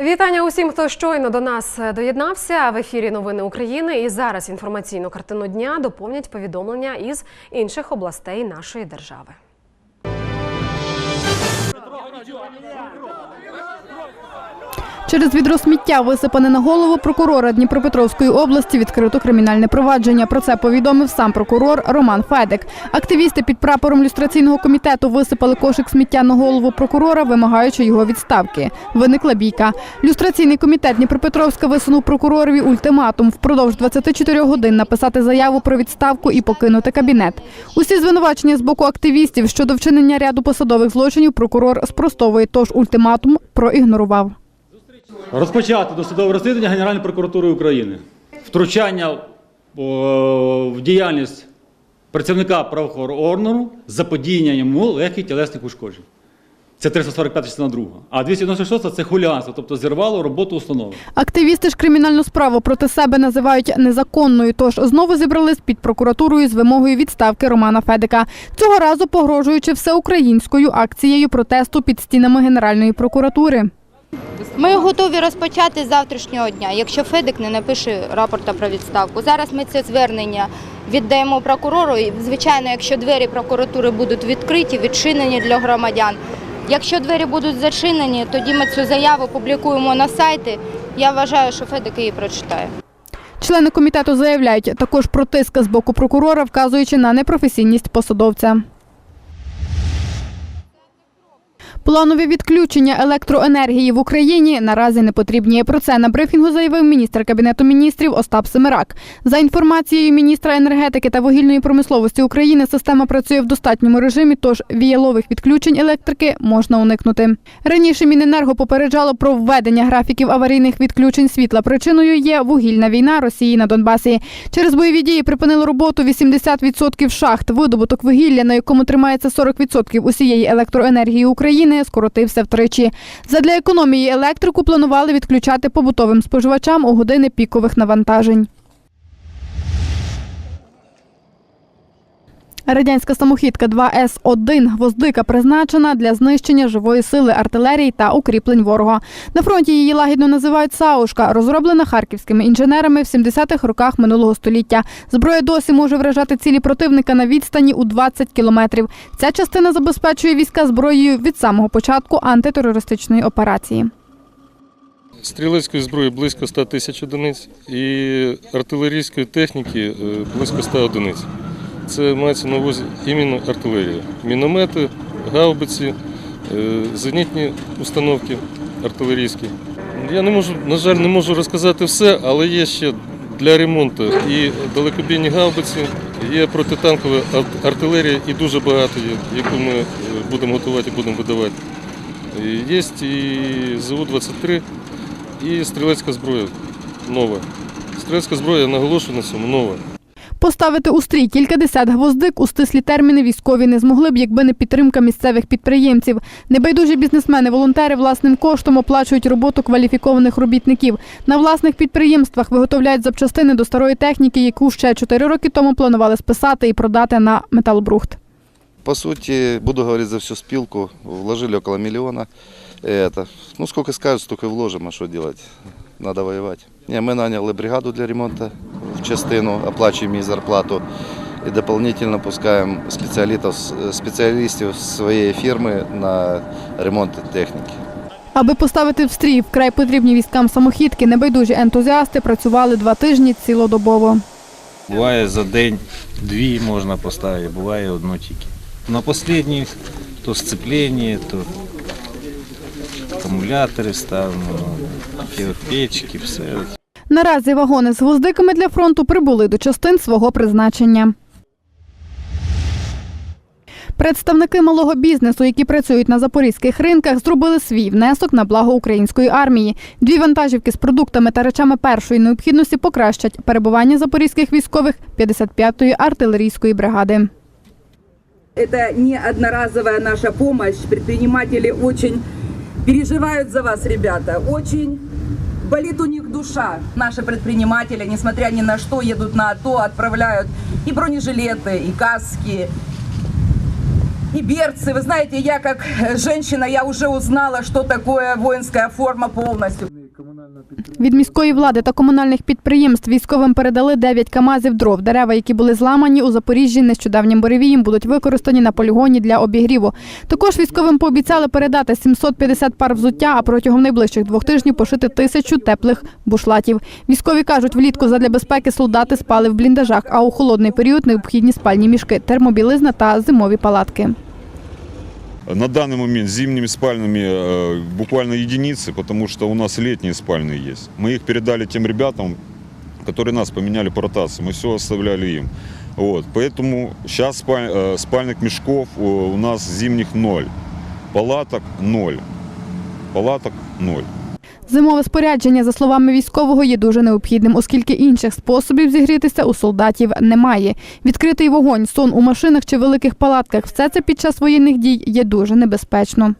Вітання усім, хто щойно до нас доєднався. В ефірі новини України. І зараз інформаційну картину дня доповнять повідомлення із інших областей нашої держави. Через відро сміття, висипане на голову прокурора Дніпропетровської області, відкрито кримінальне провадження. Про це повідомив сам прокурор Роман Федик. Активісти під прапором люстраційного комітету висипали кошик сміття на голову прокурора, вимагаючи його відставки. Виникла бійка. Люстраційний комітет Дніпропетровська висунув прокуророві ультиматум впродовж 24 годин написати заяву про відставку і покинути кабінет. Усі звинувачення з боку активістів щодо вчинення ряду посадових злочинів прокурор спростовує, тож ультиматум проігнорував. Розпочати досудове розслідування Генеральної прокуратури України. Втручання в діяльність працівника правоохоронного органу з заподіянням йому легких тілесних ушкоджень. Це 345 частина 2. А 296 це хуліганство, тобто зірвало роботу установи. Активісти ж кримінальну справу проти себе називають незаконною, тож знову зібрались під прокуратурою з вимогою відставки Романа Федика. Цього разу погрожуючи всеукраїнською акцією протесту під стінами Генеральної прокуратури. Ми готові розпочати з завтрашнього дня, якщо Федик не напише рапорта про відставку. Зараз ми це звернення віддаємо прокурору. Звичайно, якщо двері прокуратури будуть відкриті, відчинені для громадян. Якщо двері будуть зачинені, тоді ми цю заяву публікуємо на сайті. Я вважаю, що Федик її прочитає. Члени комітету заявляють також про тиск з боку прокурора, вказуючи на непрофесійність посадовця. Планові відключення електроенергії в Україні наразі не потрібні. Про це на брифінгу заявив міністр кабінету міністрів Остап Семирак. За інформацією міністра енергетики та вугільної промисловості України, система працює в достатньому режимі, тож віялових відключень електрики можна уникнути. Раніше Міненерго попереджало про введення графіків аварійних відключень світла. Причиною є вугільна війна Росії на Донбасі. Через бойові дії припинило роботу 80% шахт. Видобуток вугілля, на якому тримається 40% усієї електроенергії України, скоротився втричі. Задля економії електрику планували відключати побутовим споживачам у години пікових навантажень. Радянська самохідка 2С-1 «Гвоздика» призначена для знищення живої сили артилерії та укріплень ворога. На фронті її лагідно називають «Саушка», розроблена харківськими інженерами в 70-х роках минулого століття. Зброя досі може вражати цілі противника на відстані у 20 кілометрів. Ця частина забезпечує війська зброєю від самого початку антитерористичної операції. Стрілецької зброї близько 100 тисяч одиниць і артилерійської техніки е, близько 100 одиниць. Це мається на увазі іменно артилерія. Міномети, гаубиці, е, зенітні установки артилерійські. Я не можу, на жаль, не можу розказати все, але є ще для ремонту і далекобійні гаубиці, є протитанкова артилерія і дуже багато є, яку ми е, будемо готувати і будемо видавати. Є і ЗУ-23, і стрілецька зброя нова. Стрілецька зброя, я наголошую на цьому, нова. Поставити у стрій кількадесят гвоздик у стислі терміни військові не змогли б, якби не підтримка місцевих підприємців. Небайдужі бізнесмени-волонтери власним коштом оплачують роботу кваліфікованих робітників. На власних підприємствах виготовляють запчастини до старої техніки, яку ще чотири роки тому планували списати і продати на металбрухт. По сути, буду говорить за всю спилку, вложили около миллиона. Это, ну, сколько скажут, столько и вложим, а что делать? Надо воевать. Не, мы наняли бригаду для ремонта в частину, оплачиваем ей зарплату и дополнительно пускаем специалистов, специалистов своей фирмы на ремонт техники. Аби поставити в стрій вкрай потрібні військам самохідки, небайдужі ентузіасти працювали два тижні цілодобово. Буває за день дві можна поставити, буває одну тільки. На останніх то сцеплення, то акумулятори ставимо, печки, все. Наразі вагони з гвоздиками для фронту прибули до частин свого призначення. Представники малого бізнесу, які працюють на запорізьких ринках, зробили свій внесок на благо української армії. Дві вантажівки з продуктами та речами першої необхідності покращать перебування запорізьких військових 55-ї артилерійської бригади. Это не одноразовая наша помощь. Предприниматели очень переживают за вас, ребята. Очень болит у них душа. Наши предприниматели, несмотря ни на что, едут на АТО, отправляют и бронежилеты, и каски, и берцы. Вы знаете, я как женщина, я уже узнала, что такое воинская форма полностью. Від міської влади та комунальних підприємств військовим передали 9 камазів дров. Дерева, які були зламані у Запоріжжі нещодавнім буревієм, будуть використані на полігоні для обігріву. Також військовим пообіцяли передати 750 пар взуття, а протягом найближчих двох тижнів пошити тисячу теплих бушлатів. Військові кажуть, влітку задля безпеки солдати спали в бліндажах, а у холодний період необхідні спальні мішки, термобілизна та зимові палатки. На данный момент зимними спальными э, буквально единицы, потому что у нас летние спальные есть. Мы их передали тем ребятам, которые нас поменяли по ротации. Мы все оставляли им. Вот. Поэтому сейчас спаль- э, спальных мешков э, у нас зимних ноль. Палаток ноль. Палаток ноль. Зимове спорядження, за словами військового, є дуже необхідним, оскільки інших способів зігрітися у солдатів немає. Відкритий вогонь, сон у машинах чи великих палатках все це під час воєнних дій є дуже небезпечно.